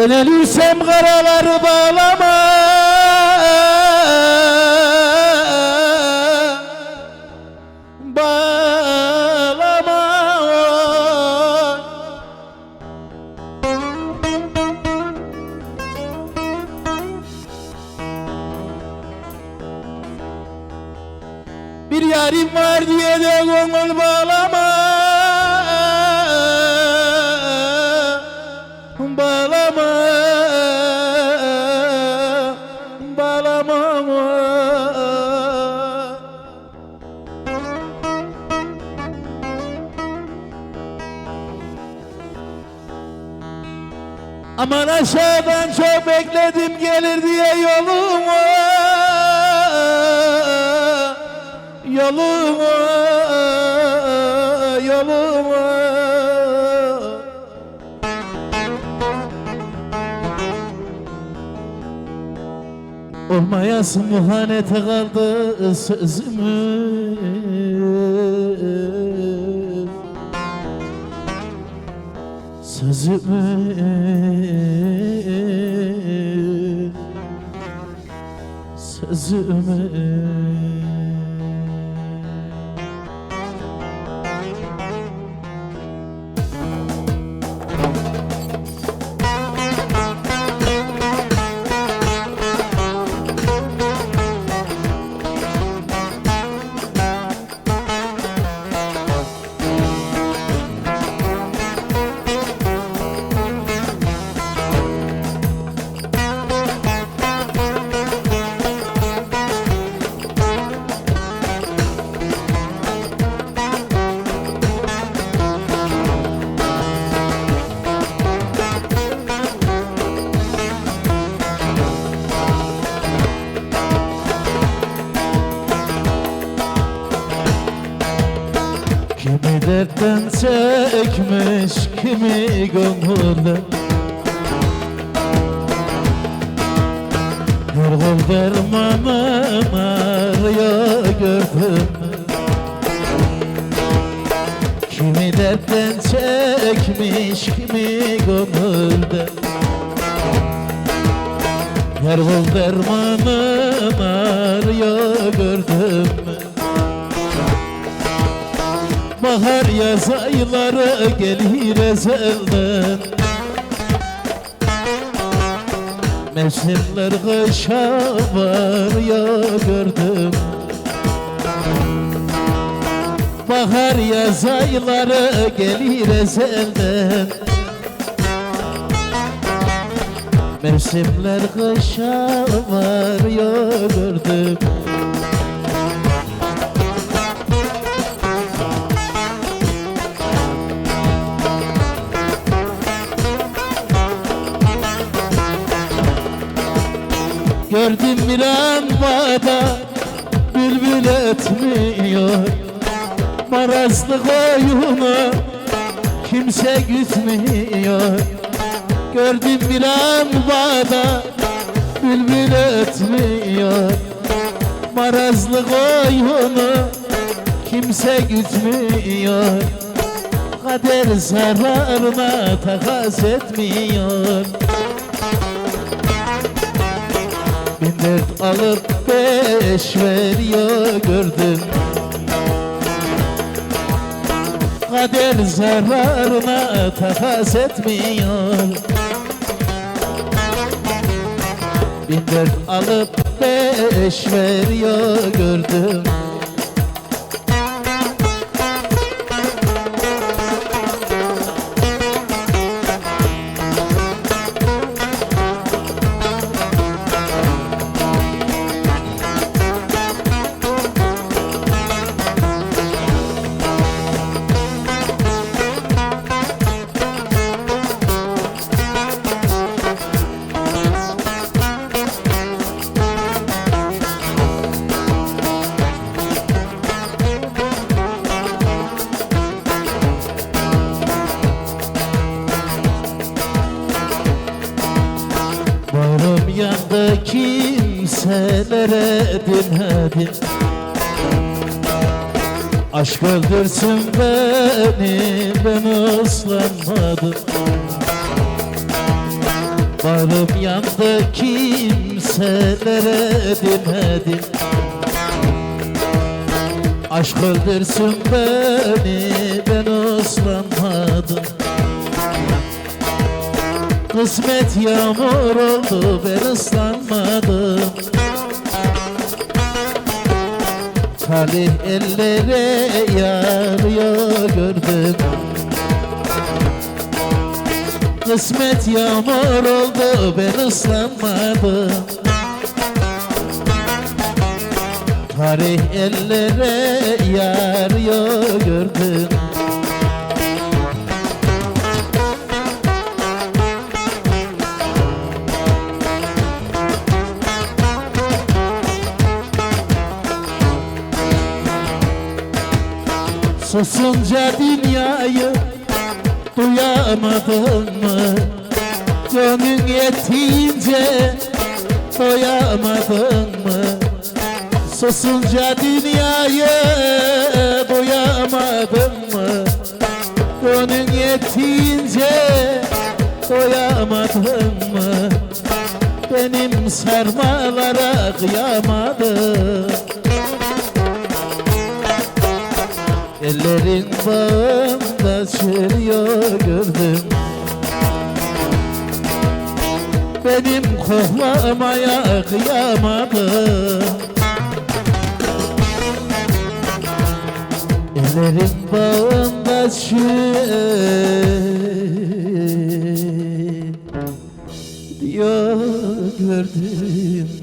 Ben ölürsem karaları bağlama. Bir yarim var diye de bağlama Bağlama Aman aşağıdan çok bekledim gelir diye yoluma. Yoluma Yoluma. Olmayasın muhanete kaldı sözümüz Sözümü Sözümü dertten çekmiş kimi gönülden? Yorgun dermanım arıyor gördüm Kimi dertten çekmiş kimi gönülden? Yorgun dermanım arıyor gördüm Bahar yaz ayları gelir ezelden. Mevsimler kışa var ya gördüm. Bahar yaz ayları gelir ezelden. Mevsimler kışa var ya gördüm Gördüm bir an bağda bülbül etmiyor. Marazlı koyunu kimse gütmüyor Gördüm bir an bağda bülbül etmiyor. Marazlı koyunu kimse gütmüyor Kader zararına takas etmiyor Bin dert alıp beş veriyor gördüm. Kader zararına takas etmiyor. Bin dert alıp beş veriyor gördüm Yandı kimselere dinledim Aşk öldürsün beni ben ıslanmadım. Varım yandı kimselere demedim Aşk öldürsün beni ben uslanmadım Kısmet yağmur oldu ben ıslanmadım. Talih ellere yarıyor gördüm. Kısmet yağmur oldu ben ıslanmadım. Tarih ellere yarıyor gördüm Susunca dünyayı duyamadın mı? Gönlün yettiğince doyamadın mı? Susunca dünyayı doyamadın mı? Gönlün yettiğince doyamadın mı? Benim sarmalara kıyamadın Ellerin bağımda çürüyor gördüm. Benim koklamaya kıyamadım Ellerin bağımda çürüyor gördüm